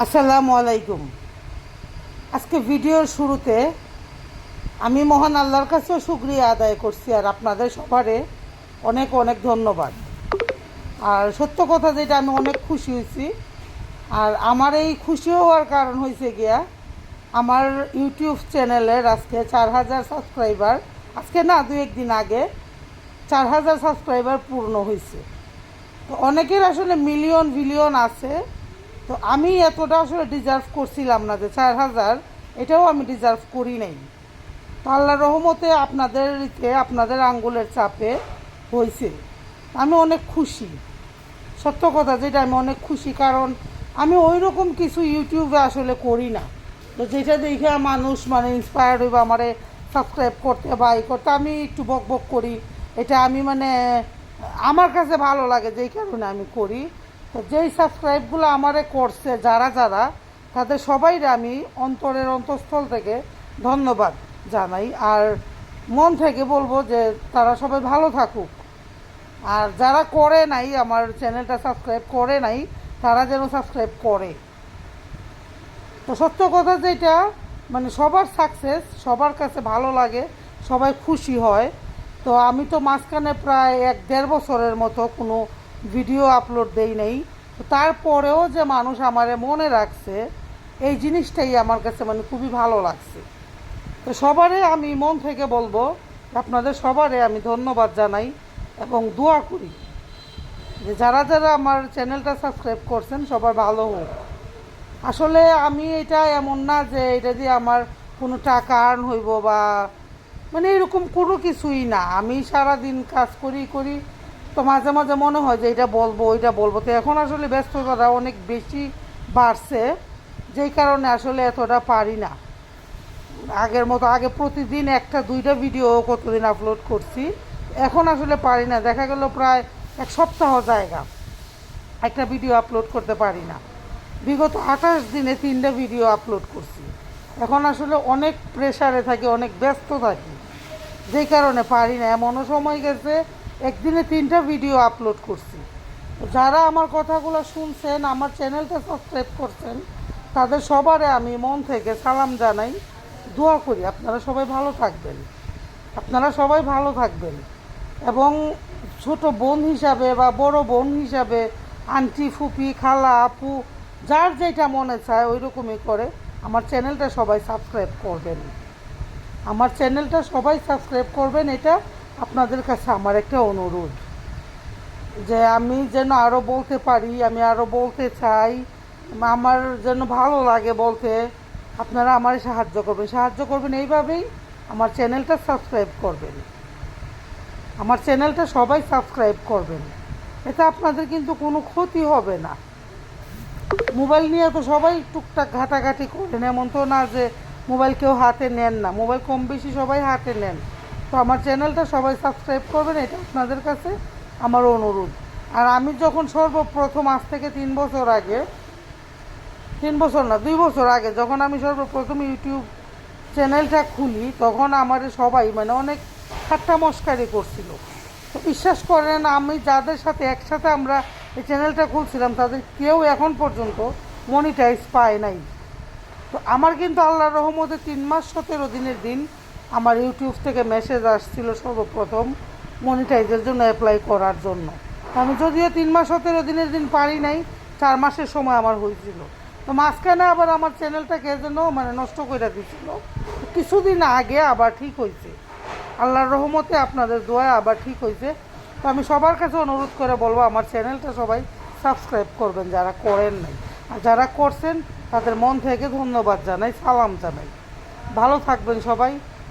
আসসালামু আলাইকুম। আজকে ভিডিওর শুরুতে আমি মহান আল্লাহর কাছেও শুক্রিয়া আদায় করছি আর আপনাদের সবারে অনেক অনেক ধন্যবাদ। আর সত্য কথা যেটা, আমি অনেক খুশি হয়েছি। আর আমার এই খুশি হওয়ার কারণ হয়েছে গিয়া, আমার ইউটিউব চ্যানেলের আজকে চার হাজার সাবস্ক্রাইবার, আজকে না, দু একদিন আগে চার হাজার সাবস্ক্রাইবার পূর্ণ হয়েছে। তো অনেকের আসলে মিলিয়ন ভিলিয়ন আছে। তো আমি এতটা আসলে ডিজার্ভ করছিলাম না যে চার হাজার, এটাও আমি ডিজার্ভ করি নাই। তো আল্লাহ রহমতে আপনাদের ইতে আপনাদের আঙ্গুলের চাপে হয়েছে। আমি অনেক খুশি। সত্য কথা যেটা, আমি অনেক খুশি কারণ আমি ওই রকম কিছু ইউটিউবে আসলে করি না। তো যেটা দেখে মানুষ মানে ইন্সপায়ার্ড হইবা, আমারে সাবস্ক্রাইব করতে বা করতে, আমি একটু বক বক করি। এটা আমি মানে আমার কাছে ভালো লাগে, যেই কারণে আমি করি। যেই সাবস্ক্রাইবগুলো আমারে করছে, যারা যারা, তাদের সবাইরে আমি অন্তরের অন্তঃস্থল থেকে ধন্যবাদ জানাই। আর মন থেকে বলব যে, তারা সবাই ভালো থাকুক। আর যারা করে নাই, আমার চ্যানেলটা সাবস্ক্রাইব করে নাই, তারা যেন সাবস্ক্রাইব করে। তো সত্য কথা যেটা মানে সবার সাকসেস সবার কাছে ভালো লাগে, সবাই খুশি হয়। তো আমি তো মাঝখানে প্রায় এক দেড় বছরের মতো কোনো ভিডিও আপলোড দেই নাই। তারপরেও যে মানুষ আমারে মনে রাখছে, এই জিনিসটাই আমার কাছে মানে খুবই ভালো লাগছে। তো সবারে আমি মন থেকে বলব, আপনাদের সবারে আমি ধন্যবাদ জানাই এবং দোয়া করি যে যারা যারা আমার চ্যানেলটা সাবস্ক্রাইব করছেন সবার ভালো হোক। আসলে আমি এটা এমন না যে এটা দিয়ে আমার কোনো টাকা আর্ন হইব বা মানে এরকম কোনো কিছুই না। আমি সারা দিন কাজ করি করি তো মাঝে মাঝে মনে হয় যে এটা বলব, ওইটা বলব। তো এখন আসলে ব্যস্ততাটা অনেক বেশি বাড়ছে, যেই কারণে আসলে এতটা পারি না। আগের মতো, আগে প্রতিদিন একটা, দুইটা ভিডিও কতদিন আপলোড করছি, এখন আসলে পারি না। দেখা গেল প্রায় এক সপ্তাহ জায়গা একটা ভিডিও আপলোড করতে পারি না। বিগত আঠাশ দিনে তিনটা ভিডিও আপলোড করছি। এখন আসলে অনেক প্রেশারে থাকি, অনেক ব্যস্ত থাকি, যেই কারণে পারি না। এমনও সময় গেছে একদিনে তিনটা ভিডিও আপলোড করছি। যারা আমার কথাগুলো শুনছেন, আমার চ্যানেলটা সাবস্ক্রাইব করছেন, তাদের সবারে আমি মন থেকে সালাম জানাই। দোয়া করি, আপনারা সবাই ভালো থাকবেন। আপনারা সবাই ভালো থাকবেন। এবং ছোট বোন হিসাবে বা বড় বোন হিসাবে আন্টি ফুপি, খালা, আপু, যার যেটা মনে চায় ওই রকমই করে আমার চ্যানেলটা সবাই সাবস্ক্রাইব করবেন। আমার চ্যানেলটা সবাই সাবস্ক্রাইব করবেন, এটা আপনাদের কাছে আমার একটা অনুরোধ, যে আমি যেন আরও বলতে পারি, আমি আরও বলতে চাই, আমার যেন ভালো লাগে বলতে আপনারা আমার সাহায্য করবেন। সাহায্য করবেন এইভাবেই আমার চ্যানেলটা সাবস্ক্রাইব করবেন। আমার চ্যানেলটা সবাই সাবস্ক্রাইব করবেন। এতে আপনাদের কিন্তু কোনো ক্ষতি হবে না। মোবাইল নিয়ে তো সবাই টুকটাক ঘাটাঘাটি করেন, এমন তো না যে মোবাইল কেউ হাতে নেন না। মোবাইল কম বেশি সবাই হাতে নেন। তো আমার চ্যানেলটা সবাই সাবস্ক্রাইব করবেন, এটা আপনাদের কাছে আমার অনুরোধ। আর আমি যখন সর্বপ্রথম আজ থেকে তিন বছর আগে, তিন বছর না, দুই বছর আগে যখন আমি সর্বপ্রথম ইউটিউব চ্যানেলটা খুলি, তখন আমার সবাই মানে অনেক ঠাট্টা মস্কারি করছিল। তো বিশ্বাস করেন, আমি যাদের সাথে একসাথে আমরা এই চ্যানেলটা খুলছিলাম, তাদের কেউ এখন পর্যন্ত মনিটাইজ পায় নাই। তো আমার কিন্তু আল্লাহর রহমতে তিন মাস সতেরো দিনের দিন আমার ইউটিউব থেকে মেসেজ আসছিল সর্বপ্রথম মনিটাইজের জন্য অ্যাপ্লাই করার জন্য। আমি যদিও তিন মাস সতেরো দিনের দিন পারি নাই, চার মাসের সময় আমার হয়েছিল। তো মাঝখানে আবার আমার চ্যানেলটাকে যেন মানে নষ্ট করে দিছিল। কিছুদিন আগে আবার ঠিক হয়েছে। আল্লাহর রহমতে আপনাদের দোয়ায় আবার ঠিক হয়েছে। তো আমি সবার কাছে অনুরোধ করে বলব, আমার চ্যানেলটা সবাই সাবস্ক্রাইব করবেন যারা করেন নাই। আর যারা করছেন, তাদের মন থেকে ধন্যবাদ জানাই, সালাম জানাই। ভালো থাকবেন সবাই।